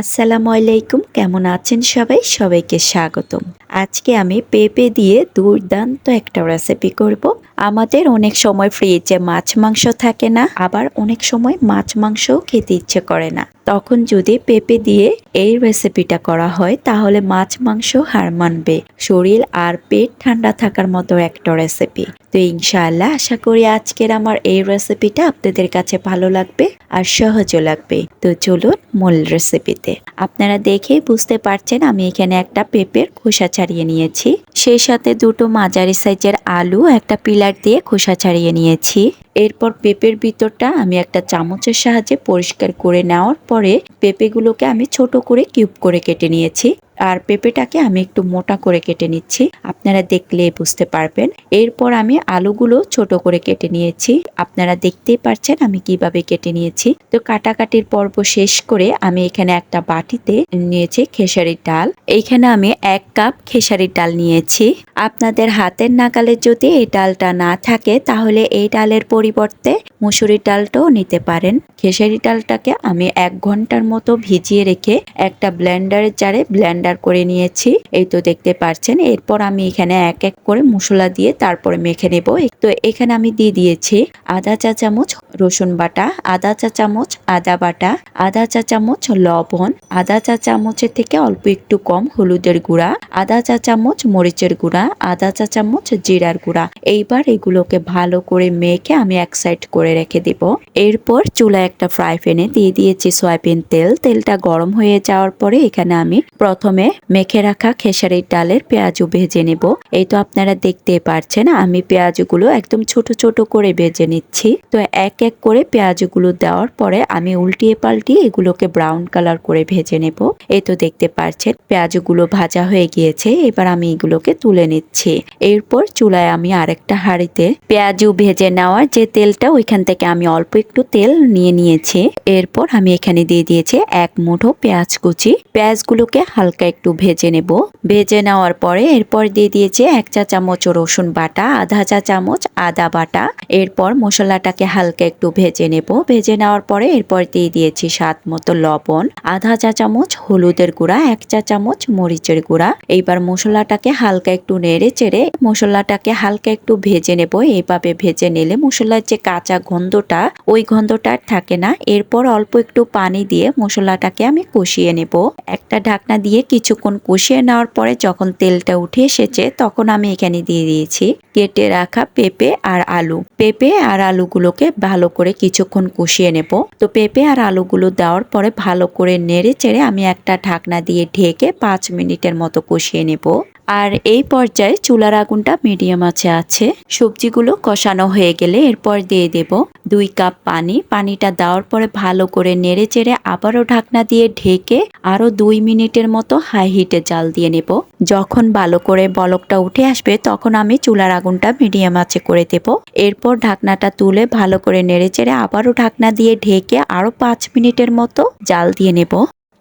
আসসালামু আলাইকুম, কেমন আছেন সবাই? সবাইকে স্বাগতম। আজকে আমি পেঁপে দিয়ে দুর্দান্ত একটা রেসিপি করব। আমাদের অনেক সময় ফ্রিজে মাছ, মাংস থাকে না, আবার অনেক সময় মাছ, মাংসও খেতে ইচ্ছে করে না। তখন যদি পেঁপে দিয়ে এই রেসিপিটা করা হয়, তাহলে মাছ, মাংস হার মানবে। শরীর আর পেট ঠান্ডা থাকার মতো একটা রেসিপি তো ইনশাআল্লাহ আশা করি আজকের আমার এই রেসিপিটা আপনাদের কাছে ভালো লাগবে আর সহজও লাগবে। তো চলুন মূল রেসিপিতে আপনারা দেখেই বুঝতে পারছেন আমি এখানে একটা পেঁপের খোসা ছাড়িয়ে নিয়েছি। সেই সাথে দুটো মাঝারি সাইজের আলু, একটা পিলার দিয়ে খোসা ছাড়িয়ে নিয়েছি। এরপর পেঁপের ভিতরটা আমি একটা চামচের সাহায্যে পরিষ্কার করে নেওয়ার পরে পেঁপেগুলোকে আমি ছোট করে কিউব করে কেটে নিয়েছি। আর পেঁপেটাকে আমি একটু মোটা করে কেটে নিচ্ছি। আপনারা দেখলে বুঝতে পারবেন। এরপর আমি আলুগুলো ছোট করে কেটে নিয়েছি। আপনারা দেখতেই পারছেন আমি কীভাবে কেটে নিয়েছি। তো কাটাকাটির পর্ব শেষ করে আমি এখানে একটা বাটিতে নিয়েছি খেসারির ডাল। এইখানে আমি এক কাপ খেসারির ডাল নিয়েছি। আপনাদের হাতের নাগালে যদি এই ডালটা না থাকে, তাহলে এই ডালের পরিবর্তে মুসুরির ডালটাও নিতে পারেন। খেসারি ডালটাকে আমি এক ঘণ্টার মতো ভিজিয়ে রেখে একটা ব্লেন্ডারের জারে ব্লেন্ডার করে নিয়েছি। এই তো দেখতে পাচ্ছেন এরপর আমি এখানে এক এক করে মশলা দিয়ে তারপরে মেখে নেব। তো এখানে আমি দিয়ে দিয়েছি আধা চা চামচ রসুন বাটা, আধা চা চামচ আদা বাটা, আধা চা চামচ লবণ, আধা চা চামচের থেকে অল্প একটু কম হলুদের গুঁড়া, আধা চা চামচ মরিচের গুঁড়া, আধা চা চামচ জিরার গুঁড়া। এইবার এগুলোকে ভালো করে মেখে আমি এক সাইড করে রেখে দেব। এরপর চুলা একটা ফ্রাই প্যানে দিয়ে দিয়েছি সয়াবিন তেল। তেলটা গরম হয়ে যাওয়ার পরে এখানে আমি প্রথমে মেখে রাখা খেসারির ডালের পেঁয়াজু ভেজে নেব। এই তো আপনারা দেখতে পারছেন, আমি পেঁয়াজগুলো একদম ছোট ছোট করে ভেজে নিচ্ছি। তো এক এক করে পেঁয়াজগুলো দেওয়ার পরে আমি উল্টিয়ে পাল্টিয়ে এগুলোকে ব্রাউন কালার করে ভেজে নেব। এই তো দেখতে পারছেন, পেঁয়াজগুলো ভাজা হয়ে গিয়েছে, এবার আমি এগুলোকে তুলে নিচ্ছি। এরপর চুলায় আমি আরেকটা হাঁড়িতে পেঁয়াজু ভেজে নেওয়ার যে তেলটা ওইখান থেকে আমি অল্প একটু তেল নিয়ে নিয়েছি। এরপর আমি এখানে দিয়ে দিয়েছি এক মুঠো পেঁয়াজ কুচি। পেঁয়াজগুলোকে হালকা একটু ভেজে নেব। ভেজে নেওয়ার পরে এরপর দিয়ে দিয়েছি এক চা চামচ রসুন বাটা, আধা চা চামচ আদা বাটা। এরপর মশলাটাকে হালকা একটু ভেজে নেব। ভেজে নেওয়ার পরে এরপর দিয়ে দিয়েছি স্বাদ মতো লবণ। আধা চা চামচ হলুদের গুঁড়া, এক চা চামচ মরিচের গুঁড়া। এইবার মশলাটাকে হালকা একটু নেড়ে চেড়ে মশলাটাকে হালকা একটু ভেজে নেব। এইভাবে ভেজে নিলে মশলার যে কাঁচা গন্ধটা, ওই গন্ধটা থাকে না। এরপর অল্প একটু পানি দিয়ে মশলাটাকে আমি কষিয়ে নেব। একটা ঢাকনা দিয়ে কিছুক্ষণ কষিয়ে নেওয়ার পরে যখন তেলটা উঠে এসেছে, তখন আমি এখানে দিয়ে দিয়েছি কেটে রাখা পেঁপে আর আলু। পেঁপে আর আলুগুলোকে ভালো করে কিছুক্ষণ কষিয়ে নেব। তো পেঁপে আর আলুগুলো দেওয়ার পরে ভালো করে নেড়ে চেড়ে আমি একটা ঢাকনা দিয়ে ঢেকে পাঁচ মিনিটের মতো কষিয়ে নেব। আর এই পর্যায়ে চুলার আগুনটা মিডিয়াম আছে আছে। সবজিগুলো কষানো হয়ে গেলে এরপর দিয়ে দেব দুই কাপ পানি। পানিটা দেওয়ার পরে ভালো করে নেড়ে চেড়ে আবারও ঢাকনা দিয়ে ঢেকে আরও দুই মিনিটের মতো হাই হিটে জাল দিয়ে নেব। যখন ভালো করে বলকটা উঠে আসবে, তখন আমি চুলার আগুনটা মিডিয়াম আছে করে দেব। এরপর ঢাকনাটা তুলে ভালো করে নেড়ে চেড়ে আবারও ঢাকনা দিয়ে ঢেকে আরও পাঁচ মিনিটের মতো জাল দিয়ে নেব।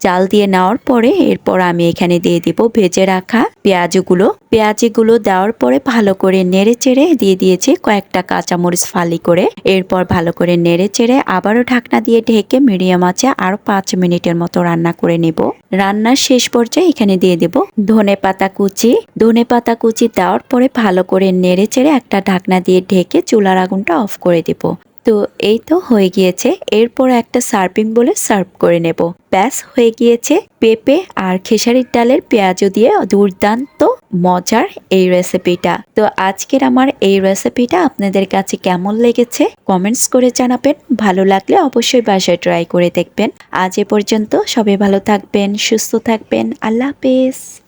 চাল দিয়ে নেওয়ার পরে এরপর আমি এখানে দিয়ে দিব ভেজে রাখা পেঁয়াজগুলো। পেঁয়াজগুলো দেওয়ার পরে ভালো করে নেড়ে চেড়ে দিয়ে দিয়েছি কয়েকটা কাঁচামরিচ ফালি করে। এরপর ভালো করে নেড়ে চেড়ে আবারও ঢাকনা দিয়ে ঢেকে মিডিয়াম আছে আরও পাঁচ মিনিটের মতো রান্না করে নেব। রান্নার শেষ পর্যায়ে এখানে দিয়ে দেব ধনে পাতা কুচি। ধনে পাতা কুচি দেওয়ার পরে ভালো করে নেড়ে চেড়ে একটা ঢাকনা দিয়ে ঢেকে চুলার আগুনটা অফ করে দেব। তো এই তো হয়ে গিয়েছে। এরপর একটা সার্ভিং বলে সার্ভ করে নেব। ব্যাস, হয়ে গিয়েছে। পেঁপে আর খেসারির ডালের পেঁয়াজও দিয়ে দুর্দান্ত মজার এই রেসিপিটা তো আজকের আমার এই রেসিপিটা আপনাদের কাছে কেমন লেগেছে? কমেন্টস করে জানাবেন। ভালো লাগলে অবশ্যই বাসায় ট্রাই করে দেখবেন। আজ এ পর্যন্ত সবাই ভালো থাকবেন, সুস্থ থাকবেন। আল্লাহ হাফেজ।